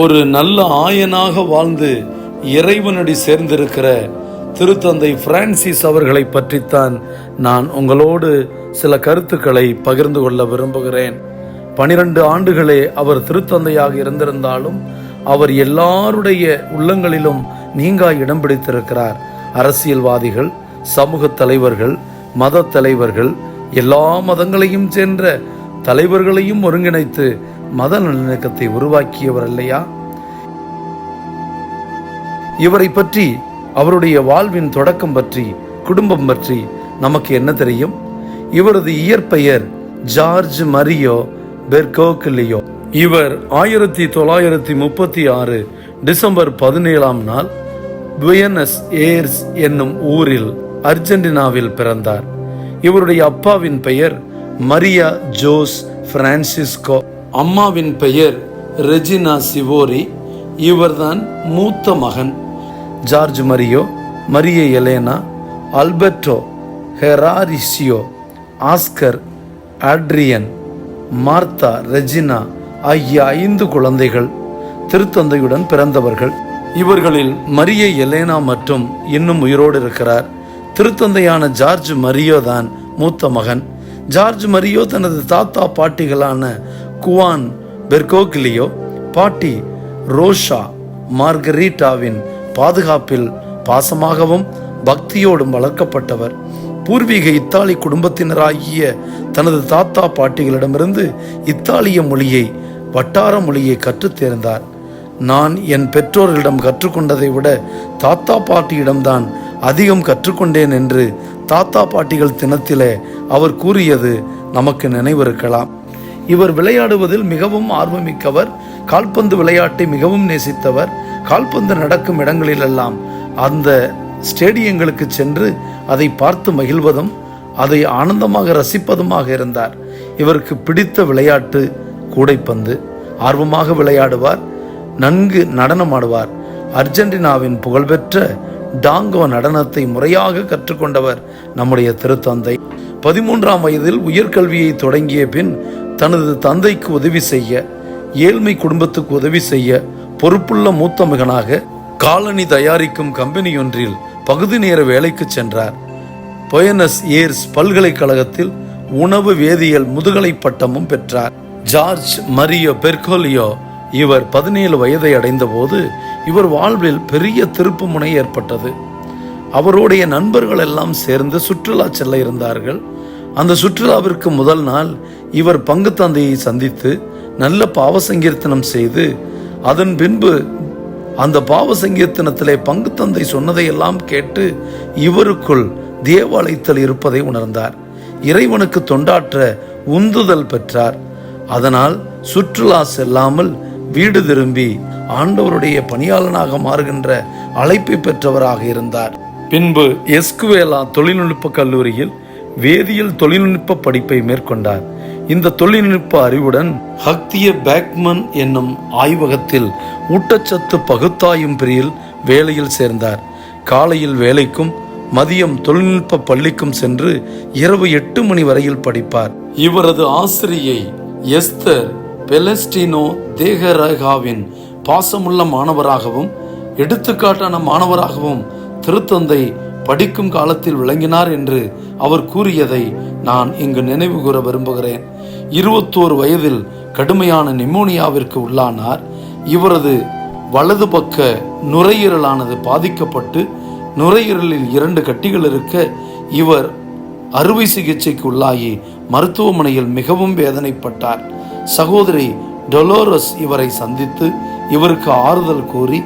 ஒரு நல்ல ஆயனாக வாழ்ந்து இறைவனடி சேர்ந்திருக்கிற திருத்தந்தை பிரான்சிஸ் அவர்களை பற்றித்தான் நான் உங்களோடு சில கருத்துக்களை பகிர்ந்து கொள்ள விரும்புகிறேன். பனிரெண்டு ஆண்டுகளே அவர் திருத்தந்தையாக இருந்திருந்தாலும் அவர் எல்லாருடைய உள்ளங்களிலும் நீங்கா இடம் பிடித்திருக்கிறார். அரசியல்வாதிகள் சமூக தலைவர்கள் மத தலைவர்கள் எல்லா மதங்களையும் சென்ற தலைவர்களையும் ஒருங்கிணைத்து மத நல்லிணக்கத்தை உருவாக்கியவர் இல்லையா? இவரை பற்றி அவருடைய வாழ்வின் தொடக்கம் பற்றி குடும்பம் பற்றி நமக்கு என்ன தெரியும்? இவரது இயற்பெயர் ஜார்ஜ் மரியோ பெர்கோக்லியோ இவர் ஆயிரத்தி தொள்ளாயிரத்தி முப்பத்தி ஆறு டிசம்பர் பதினேழாம் நாள் புயனஸ் ஏர்ஸ் என்னும் ஊரில் அர்ஜென்டினாவில் பிறந்தார். இவருடைய அப்பாவின் பெயர் மரியா ஜோஸ் பிரான்சிஸ்கோ. அம்மாவின் பெயர் ரெஜினா சிவோரி. இவர்தான் மூத்த மகன். Jorge Mario Maria Elena Alberto Horacio Oscar Adrian Martha Regina ஆகிய ஐந்து குழந்தைகள் திருத்தந்தையுடன் பிறந்தவர்கள். இவர்களில் மரிய எலேனா மற்றும் இன்னும் உயிரோடு இருக்கிறார் திருத்தந்தையான ஜார்ஜ் மரியோ தான் மூத்த மகன். ஜார்ஜ் மரியோ தனது தாத்தா பாட்டிகளான குவான் பெர்கோக்லியோ பாட்டி ரோஷா மார்கரீட்டாவின் பாதுகாப்பில் பாசமாகவும் பக்தியோடும் வளர்க்கப்பட்டவர். பூர்வீக இத்தாலி குடும்பத்தினராகிய தனது தாத்தா பாட்டிகளிடமிருந்து இத்தாலிய மொழியை வட்டார மொழியை கற்றுத் தேர்ந்தார். நான் என் பெற்றோர்களிடம் கற்றுக்கொண்டதை விட தாத்தா பாட்டியிடம்தான் அதிகம் கற்றுக்கொண்டேன் என்று தாத்தா பாட்டிகள் தினத்திலே அவர் கூறியது நமக்கு நினைவிருக்கலாம். இவர் விளையாடுவதில் மிகவும் ஆர்வமிக்கவர் கால்பந்து விளையாட்டை மிகவும் நேசித்தவர் கால்பந்து நடக்கும் இடங்களிலெல்லாம் அந்த ஸ்டேடியங்களுக்கு சென்று அதை பார்த்து மகிழ்வதும் அதை ஆனந்தமாக ரசிப்பதுமாக இருந்தார். இவருக்கு பிடித்த விளையாட்டு கூடைப்பந்து. ஆர்வமாக விளையாடுவார் நன்கு நடனமாடுவார். அர்ஜென்டினாவின் புகழ்பெற்ற டாங்கோ நடனத்தை முறையாக கற்றுக்கொண்டவர் நம்முடைய திருத்தந்தை. பதிமூன்றாம் வயதில் உயர்கல்வியை தொடங்கிய பின் தனது தந்தைக்கு உதவி செய்ய ஏழ்மை குடும்பத்துக்கு உதவி செய்ய பொறுப்புள்ள மூத்த மகனாக காலனி தயாரிக்கும் கம்பெனி ஒன்றில் பகுதி நேர வேலைக்கு சென்றார். பொயனஸ் ஏர்ஸ் பல்கலைக்கழகத்தில் உணவு வேதியியல் முதுகலை பட்டமும் பெற்றார். ஜார்ஜ் மரியோ பெர்கோலியோ இவர் பதினேழு வயதை அடைந்தபோது இவர் வாழ்வில் பெரிய திருப்பு முனை ஏற்பட்டது. அவருடைய நண்பர்கள் எல்லாம் சேர்ந்து சுற்றுலா செல்ல இருந்தார்கள். அந்த சுற்றுலாவிற்கு முதல் நாள் இவர் பங்கு தந்தையை சந்தித்து நல்ல பாவசங்கீர்த்தனம் செய்து அதன் பின்பு அந்த பாவ சங்கீர்த்தனத்திலே பங்கு தந்தை சொன்னதையெல்லாம் கேட்டு இவருக்குள் தேவாலயத்தில் இருப்பதை உணர்ந்தார். இறைவனுக்கு தொண்டாற்ற உந்துதல் பெற்றார். அதனால் சுற்றுலா செல்லாமல் வீடு திரும்பி ஆண்டவருடைய பணியாளனாக மாறுகின்ற அழைப்பை பெற்றவராக இருந்தார். பின்பு எஸ்குவேலா தொழில்நுட்ப கல்லூரியில் வேதியியல் தொழில்நுட்ப படிப்பை மேற்கொண்டார். இந்த தொழில்நுட்ப அறிவுடன் ஹக்திய பேக்மன் என்னும் ஆய்வகத்தில் ஊட்டச்சத்து பகுத்தாயும் பிரியில் வேலையில் சேர்ந்தார். காலையில் வேலைக்கும் மதியம் தொழில்நுட்ப பள்ளிக்கும் சென்று இரவு எட்டு மணி வரையில் படிப்பார். இவரது ஆசிரியை எஸ்தர் பெலஸ்டினோ தேகரகாவின் பாசமுள்ள மாணவராகவும் எடுத்துக்காட்டான மாணவராகவும் திருத்தந்தை படிக்கும் காலத்தில் விளங்கினார் என்று அவர் கூறியதை நான் இங்கு நினைவு கூற விரும்புகிறேன். இருபத்தோரு வயதில் கடுமையான நிமோனியாவிற்கு உள்ளானார். இவரது வலது பக்க நுரையீரலானது பாதிக்கப்பட்டு நுரையீரலில் இரண்டு கட்டிகள் இருக்க இவர் அறுவை சிகிச்சைக்கு உள்ளாகி மருத்துவமனையில் மிகவும் வேதனைப்பட்டார். சகோதரி டொலோரஸ் இவரை சந்தித்து இவருக்கு ஆறுதல் கூறி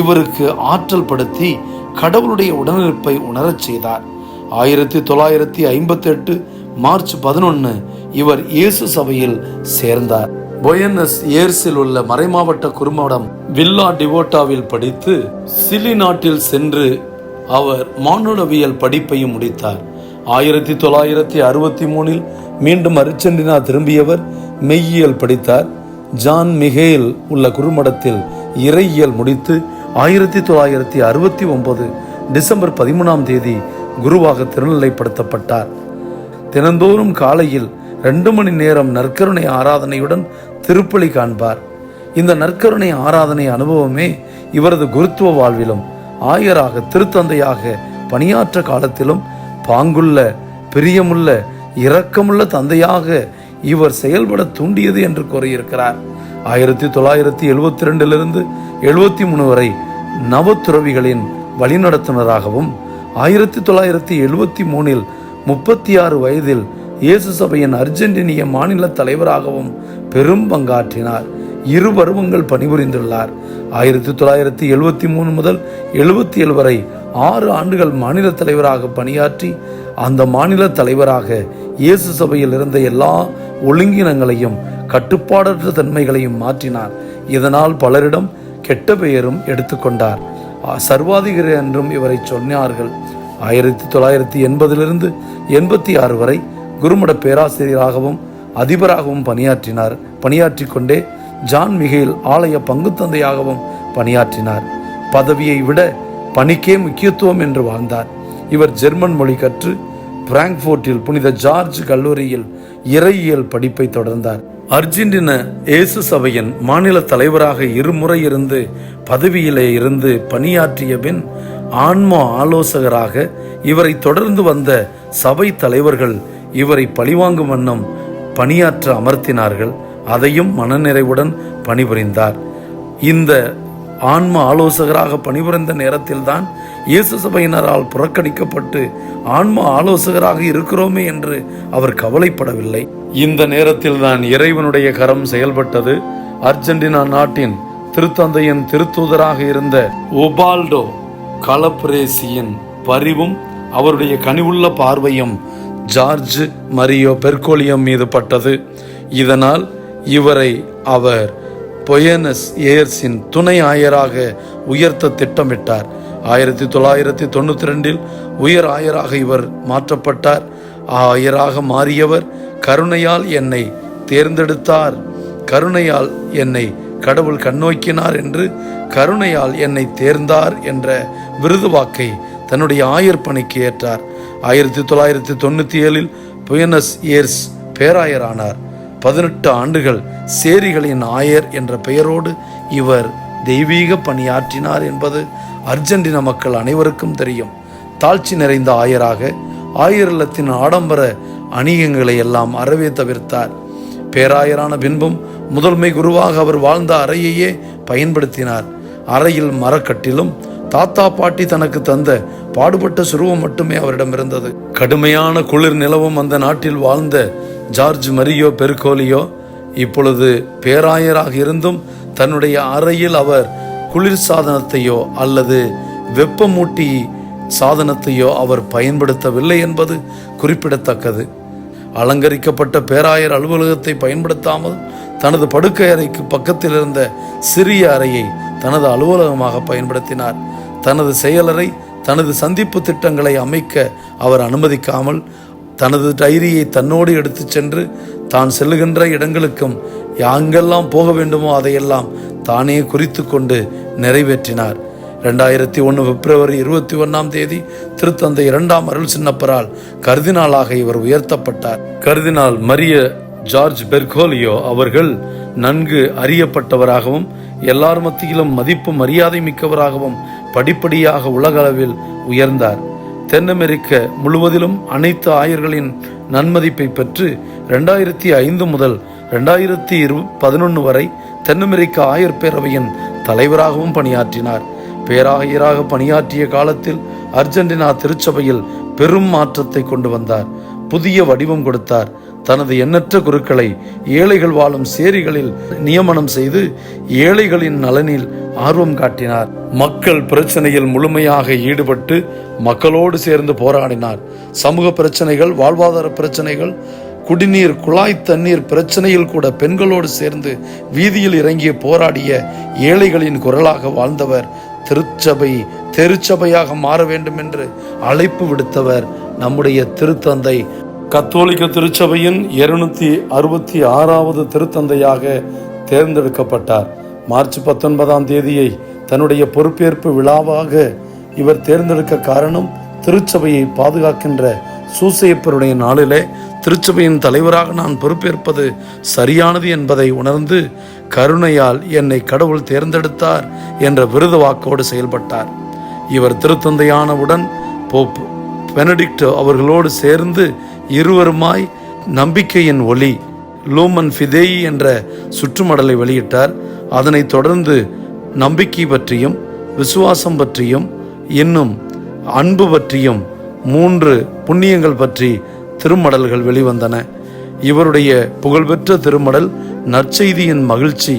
இவருக்கு ஆற்றல் படுத்தி கடவுளுடைய உடனிருப்பை உணரச் செய்தார். ஆயிரத்தி தொள்ளாயிரத்தி ஐம்பத்தி எட்டு மார்ச் பதினொன்று இவர் இயேசு சபையில் சேர்ந்தார். பொயனஸ் ஏர்ஸில் உள்ள மறைமாவட்ட குறும்படம் வில்லா டிவோட்டாவில் படித்து சிலி நாட்டில் சென்று அவர் மானுடவியல் படிப்பையும் முடித்தார். ஆயிரத்தி தொள்ளாயிரத்தி அறுபத்தி மூணில் மீண்டும் அரிச்சென்டினா திரும்பியவர் மெய்யியல் படித்தார். ஜான் மிகேல் உள்ள குறுமடத்தில் இறையியல் முடித்து ஆயிரத்தி தொள்ளாயிரத்தி அறுபத்தி ஒன்பது டிசம்பர் பதிமூணாம் தேதி குருவாக திருநிலைப்படுத்தப்பட்டார். தினந்தோறும் காலையில் ரெண்டு மணி நேரம் நற்கருணை ஆராதனையுடன் திருப்பலி காண்பார். இந்த நற்கருணை ஆராதனை அனுபவமே இவரது குருத்துவ வாழ்விலும் ஆயராக திருத்தந்தையாக பணியாற்ற காலத்திலும் பாங்குள்ள பிரியமுள்ள இரக்கமுள்ள தந்தையாக இவர் செயல்பட தூண்டியது என்று கூறியிருக்கிறார். ஆயிரத்தி தொள்ளாயிரத்தி எழுவத்தி ரெண்டிலிருந்து எழுபத்தி மூணு வரை நவத்துறவிகளின் வழிநடத்துனராகவும் ஆயிரத்தி தொள்ளாயிரத்தி எழுவத்தி மூணில் முப்பத்தி ஆறு வயதில் இயேசு சபையின் அர்ஜென்டினிய மாநில தலைவராகவும் பெரும் பங்காற்றினார். இரு பருவங்கள் பணிபுரிந்துள்ளார். ஆயிரத்தி தொள்ளாயிரத்தி எழுவத்தி மூணு முதல் எழுபத்தி ஏழு வரை ஆறு ஆண்டுகள் மாநில தலைவராக பணியாற்றி அந்த மாநில தலைவராக இயேசு சபையில் இருந்த எல்லா ஒழுங்கினங்களையும் கட்டுப்பாடற்ற தன்மைகளையும் மாற்றினார். இதனால் பலரிடம் கெட்ட பெயரும் எடுத்துக்கொண்டார் சர்வாதிகாரி என்றும் இவரை சொன்னார்கள். ஆயிரத்தி தொள்ளாயிரத்தி எண்பதிலிருந்து எண்பத்தி ஆறு வரை குருமட பேராசிரியராகவும் அதிபராகவும் பணியாற்றினார். பணியாற்றி கொண்டே ஜான் மிகையில் ஆலய பங்கு தந்தையாகவும் பணியாற்றினார். பதவியை விட பணிக்கே முக்கியத்துவம் என்று வாழ்ந்தார். இவர் ஜெர்மன் மொழி கற்று பிராங்க்ஃபோர்ட்டில் புனித ஜார்ஜ் கல்லூரியில் இறையியல் படிப்பை தொடர்ந்தார். அர்ஜென்டின இயேசு சபையின் மாநில தலைவராக இருமுறை இருந்து பதவியிலே இருந்து பணியாற்றிய பின் ஆன்ம ஆலோசகராக இவரை தொடர்ந்து வந்த சபை தலைவர்கள் இவரை பழிவாங்கும் வண்ணம் பணியாற்ற அமர்த்தினார்கள். அதையும் மனநிறைவுடன் பணிபுரிந்தார். இந்த ஆன்ம ஆலோசகராக பணிபுரிந்த நேரத்தில்தான் இயேசு சபையினரால் புறக்கணிக்கப்பட்டு ஆன்ம ஆலோசகராக இருக்கிறோமே என்று அவர் கவலைப்படவில்லை. இந்த நேரத்தில் தான் இறைவனுடைய கரம் செயல்பட்டது. அர்ஜென்டினா நாட்டின் திருத்தந்தையின் திருத்தூதராக இருந்த ஒபால்டோ கலப்ரேசியின் பரிவும் அவருடைய கனிவுள்ள பார்வையும் ஜார்ஜ் மரியோ பெர்கோலியம் மீது பட்டது. இதனால் இவரை அவர் பொயனஸ் ஏர்ஸின் துணை ஆயராக உயர்த்த திட்டமிட்டார். ஆயிரத்தி தொள்ளாயிரத்தி தொண்ணூத்தி ரெண்டில் உயர் ஆயராக இவர் மாற்றப்பட்டார். ஆயராக மாறியவர் கருணையால் என்னை தேர்ந்தெடுத்தார். கருணையால் என்னை கடவுள் கண்ணோக்கினார் என்று கருணையால் என்னை தேர்ந்தார் என்ற விருதுவாக்கை தன்னுடைய ஆயர் பணிக்கு ஏற்றார். ஆயிரத்தி தொள்ளாயிரத்தி தொண்ணூத்தி ஏழில் புயனஸ் ஏர்ஸ் பேராயரானார். பதினெட்டு ஆண்டுகள் சேரிகளின் ஆயர் என்ற பெயரோடு இவர் தெய்வீக பணியாற்றினார் என்பது அர்ஜென்டினா மக்கள் அனைவருக்கும் தெரியும். தாழ்ச்சி நிறைந்த ஆயராக ஆயர் இல்லத்தின் ஆடம்பர அணியங்களை எல்லாம் அறவே தவிர்த்தார். பேராயரான பின்பும் முதன்மை குருவாக அவர் வாழ்ந்த அறையையே பயன்படுத்தினார். அறையில் மரக்கட்டிலும் தாத்தா பாட்டி தனக்கு தந்த பாடுபட்ட சுருவம் மட்டுமே அவரிடம் இருந்தது. கடுமையான குளிர் நிலவும் அந்த நாட்டில் வாழ்ந்த ஜார்ஜ் மரியோ பெருக்கோலியோ இப்பொழுது பேராயராக இருந்தும் தன்னுடைய அறையில் அவர் குளிர் சாதனத்தையோ அல்லது வெப்பமூட்டி சாதனத்தையோ அவர் பயன்படுத்தவில்லை என்பது குறிப்பிடத்தக்கது. அலங்கரிக்கப்பட்ட பேராயர் அலுவலகத்தை பயன்படுத்தாமல் தனது படுக்கை அறைக்கு பக்கத்தில் இருந்த சிறிய அறையை தனது அலுவலகமாக பயன்படுத்தினார். தனது செயலறை தனது சந்திப்பு திட்டங்களை அமைக்க அவர் அனுமதிக்காமல் தனது டைரியை தன்னோடு எடுத்துச் சென்று தான் செல்லுகின்ற இடங்களுக்கும் யாங்கெல்லாம் போக வேண்டுமோ அதையெல்லாம் தானே குறித்து கொண்டு நிறைவேற்றினார். ரெண்டாயிரத்தி ஒன்று பிப்ரவரி இருபத்தி ஒன்றாம் தேதி திருத்தந்தை இரண்டாம் அருள் சின்னப்பரால் கர்தினாலாக இவர் உயர்த்தப்பட்டார். கருதினால் மரிய ஜார்ஜ் பெர்கோலியோ அவர்கள் நன்கு அறியப்பட்டவராகவும் எல்லார் மத்தியிலும் மதிப்பு மரியாதை மிக்கவராகவும் படிப்படியாக உலகளவில் உயர்ந்தார். தென் அமெரிக்க முழுவதிலும் அனைத்து ஆயர்களின் நன்மதிப்பை பெற்று ரெண்டாயிரத்தி ஐந்து முதல் ரெண்டாயிரத்தி இரு பதினொன்று வரை தென் அமெரிக்க ஆயர் பேரவையின் தலைவராகவும் பணியாற்றினார். பேராயராக பணியாற்றிய காலத்தில் அர்ஜென்டினா திருச்சபையில் பெரும் மாற்றத்தை கொண்டு வந்தார். புதிய வடிவம் கொடுத்தார். தனது எண்ணற்ற குருக்களை ஏழைகள் வாழும் சேரிகளில் நியமனம் செய்து ஏழைகளின் நலனில் ஆர்வம் காட்டினார். மக்கள் பிரச்சனையில் முழுமையாக ஈடுபட்டு மக்களோடு சேர்ந்து போராடினார். சமூக பிரச்சனைகள் வாழ்வாதார பிரச்சனைகள் குடிநீர் குழாய் தண்ணீர் பிரச்சனையில் கூட பெண்களோடு சேர்ந்து வீதியில் இறங்கிய போராடிய ஏழைகளின் குரலாக வாழ்ந்தவர் திருச்சபை தெருச்சபையாக மாற வேண்டும் என்று அழைப்பு விடுத்தவர் நம்முடைய திருத்தந்தை கத்தோலிக்க திருச்சபையின் இருநூத்தி அறுபத்தி ஆறாவது திருத்தந்தையாக தேர்ந்தெடுக்கப்பட்டார். மார்ச் பத்தொன்பதாம் தேதியை தன்னுடைய பொறுப்பேற்பு விழாவாக இவர் தேர்ந்தெடுக்க காரணம் திருச்சபையை பாதுகாக்கின்ற சூசையப்பருடைய நாளிலே திருச்சபையின் தலைவராக நான் பொறுப்பேற்பது சரியானது என்பதை உணர்ந்து கருணையால் என்னை கடவுள் தேர்ந்தெடுத்தார் என்ற விருது வாக்கோடு செயல்பட்டார். இவர் திருத்தந்தையானவுடன் போப் பெனடிக்ட் அவர்களோடு சேர்ந்து இருவருமாய் நம்பிக்கையின் ஒளி லூமன் ஃபிதேயி என்ற சுற்றுமடலை வெளியிட்டார். அதனைத் தொடர்ந்து நம்பிக்கை பற்றியும் விசுவாசம் பற்றியும் இன்னும் அன்பு பற்றியும் மூன்று புண்ணியங்கள் பற்றி திருமடல்கள் வெளிவந்தன. இவருடைய புகழ்பெற்ற திருமடல் நற்செய்தியின் மகிழ்ச்சி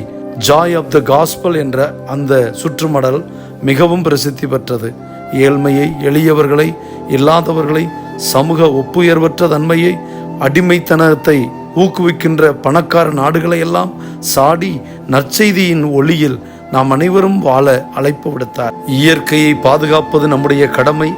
ஜாய் ஆஃப் த காஸ்பல் என்ற அந்த சுற்றுமடல் மிகவும் பிரசித்தி பெற்றது. ஏழ்மையை எளியவர்களை இல்லாதவர்களை சமூக ஒப்புயர்வற்ற தன்மையை அடிமைத்தனத்தை ஊக்குவிக்கின்ற பணக்கார நாடுகளை எல்லாம் சாடி நற்செய்தியின் ஒளியில் நாம் அனைவரும் வாழ அழைப்பு விடுத்தார். இயற்கையை பாதுகாப்பது நம்முடைய கடமை.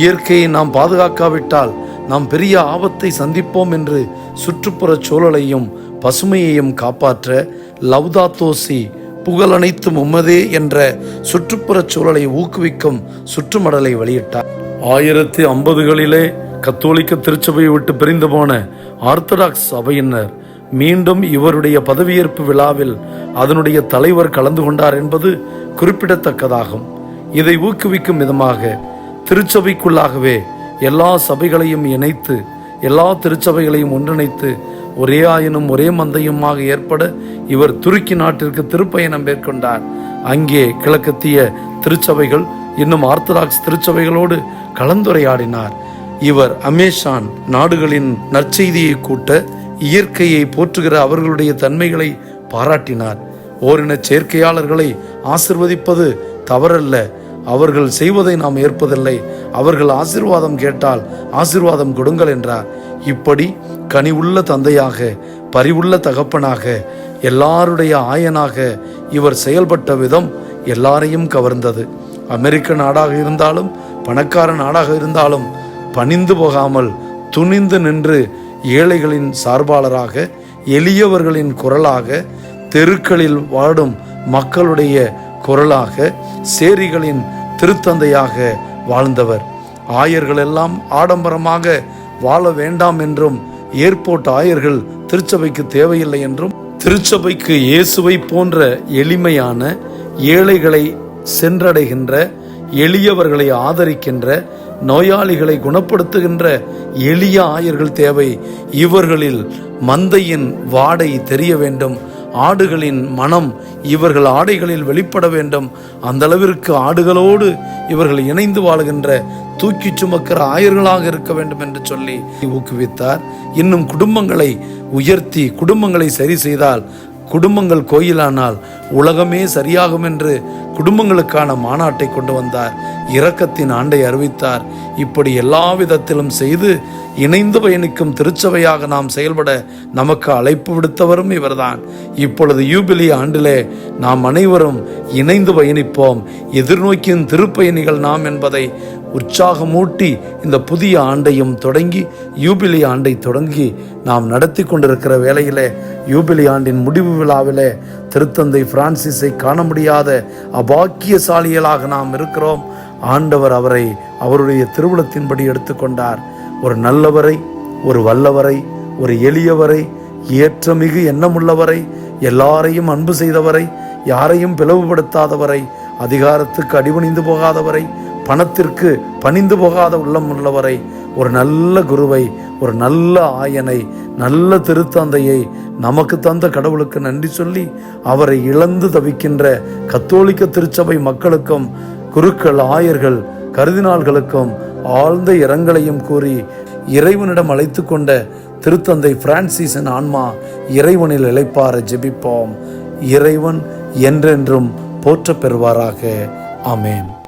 இயற்கையை நாம் பாதுகாக்காவிட்டால் நாம் பெரிய ஆபத்தை சந்திப்போம் என்று சுற்றுப்புறச் சூழலையும் பசுமையையும் காப்பாற்ற லவ்தாத்தோசி புகழனைத்தும் உம்மதே என்ற சுற்றுப்புறச் சூழலை ஊக்குவிக்கும் சுற்றுமடலை வெளியிட்டார். ஆயிரத்தி ஐம்பதுகளிலே கத்தோலிக்க திருச்சபையை விட்டு பிரிந்து போன ஆர்த்தடாக்ஸ் சபையினர் மீண்டும் இவருடைய பதவியேற்பு விழாவில் அதனுடைய தலைவர் கலந்து கொண்டார் என்பது குறிப்பிடத்தக்கதாகும். இதை ஊக்குவிக்கும் விதமாக திருச்சபைக்குள்ளாகவே எல்லா சபைகளையும் இணைத்து எல்லா திருச்சபைகளையும் ஒன்றிணைத்து ஒரே ஆயினும் ஒரே மந்தையுமாக ஏற்பட இவர் துருக்கி நாட்டிற்கு திருப்பயணம் மேற்கொண்டார். அங்கே கிழக்கத்திய திருச்சபைகள் இன்னும் ஆர்த்தடாக்ஸ் திருச்சபைகளோடு கலந்துரையாடினார். இவர் அமேசான் நாடுகளின் நற்செய்தியை கூட்ட இயற்கையை போற்றுகிற அவர்களுடைய தன்மைகளை பாராட்டினார். ஓரின சேர்க்கையாளர்களை ஆசிர்வதிப்பது தவறல்ல. அவர்கள் செய்வதை நாம் ஏற்பதில்லை. அவர்கள் ஆசிர்வாதம் கேட்டால் ஆசிர்வாதம் கொடுங்கள் என்றார். இப்படி கனிவுள்ள தந்தையாக பரிவுள்ள தகப்பனாக எல்லாருடைய ஆயனாக இவர் செயல்பட்ட விதம் எல்லாரையும் கவர்ந்தது. அமெரிக்க நாடாக இருந்தாலும் பணக்கார நாடாக இருந்தாலும் பணிந்து போகாமல் துணிந்து நின்று ஏழைகளின் சார்பாளராக எளியவர்களின் குரலாக தெருக்களில் வாடும் மக்களுடைய குரலாக சேரிகளின் திருத்தந்தையாக வாழ்ந்தவர். ஆயர்கள் எல்லாம் ஆடம்பரமாக வாழ வேண்டாம் என்றும் ஏர்போர்ட் ஆயர்கள் திருச்சபைக்கு தேவையில்லை என்றும் திருச்சபைக்கு இயேசுவை போன்ற எளிமையான ஏழைகளை சென்றடைகின்ற எளியவர்களை ஆதரிக்கின்ற நோயாளிகளை குணப்படுத்துகின்ற எளிய ஆயர்கள் தேவை. இவர்களில் மந்தையின் வாடை தெரிய வேண்டும். ஆடுகளின் மனம் இவர்கள் ஆடைகளில் வெளிப்பட வேண்டும். அந்த அளவிற்கு ஆடுகளோடு இவர்கள் இணைந்து வாழுகின்ற தூக்கி சுமக்கிற ஆயர்களாக இருக்க வேண்டும் என்று சொல்லி ஊக்குவித்தார். இன்னும் குடும்பங்களை உயர்த்தி குடும்பங்களை சரி செய்தால் குடும்பங்கள் கோயிலானால் உலகமே சரியாகும் என்று குடும்பங்களுக்கான மாநாட்டை கொண்டு வந்தார். இரக்கத்தின் ஆண்டை அறிவித்தார். இப்படி எல்லா விதத்திலும் செய்து இணைந்து பயணிக்கும் திருச்சபையாக நாம் செயல்பட நமக்கு அழைப்பு விடுத்தவரும் இவர்தான். இப்பொழுது யூபிலி ஆண்டிலே நாம் அனைவரும் இணைந்து பயணிப்போம். எதிர்நோக்கியும் திருப்பயணிகள் நாம் என்பதை உற்சாகமூட்டி இந்த புதிய ஆண்டையும் தொடங்கி யூபிலி ஆண்டை தொடங்கி நாம் நடத்தி கொண்டிருக்கிற வேளையிலே யூபிலி ஆண்டின் முடிவு விழாவிலே திருத்தந்தை பிரான்சிஸை காண முடியாத அபாக்கியசாலிகளாக நாம் இருக்கிறோம். ஆண்டவர் அவரை அவருடைய திருவுளத்தின்படி எடுத்துக்கொண்டார். ஒரு நல்லவரை ஒரு வல்லவரை ஒரு எளியவரை ஏற்றமிகு எண்ணமுள்ளவரை எல்லாரையும் அன்பு செய்தவரை யாரையும் பிளவுபடுத்தாதவரை அதிகாரத்துக்கு அடிபணிந்து போகாதவரை பணத்திற்கு பணிந்து போகாத உள்ளம் உள்ளவரை ஒரு நல்ல குருவை ஒரு நல்ல ஆயனை நல்ல திருத்தந்தையை நமக்கு தந்த கடவுளுக்கு நன்றி சொல்லி அவரை இழந்து தவிக்கின்ற கத்தோலிக்க திருச்சபை மக்களுக்கும் குருக்கள் ஆயர்கள் கருதினாள்களுக்கும் ஆழ்ந்த இரங்கலையும் கூறி இறைவனிடம் அழைத்து கொண்ட திருத்தந்தை பிரான்சிஸின் ஆன்மா இறைவனில் இழைப்பார ஜெபிப்போம். இறைவன் என்றென்றும் போற்றப் பெறுவாராக. ஆமேன்.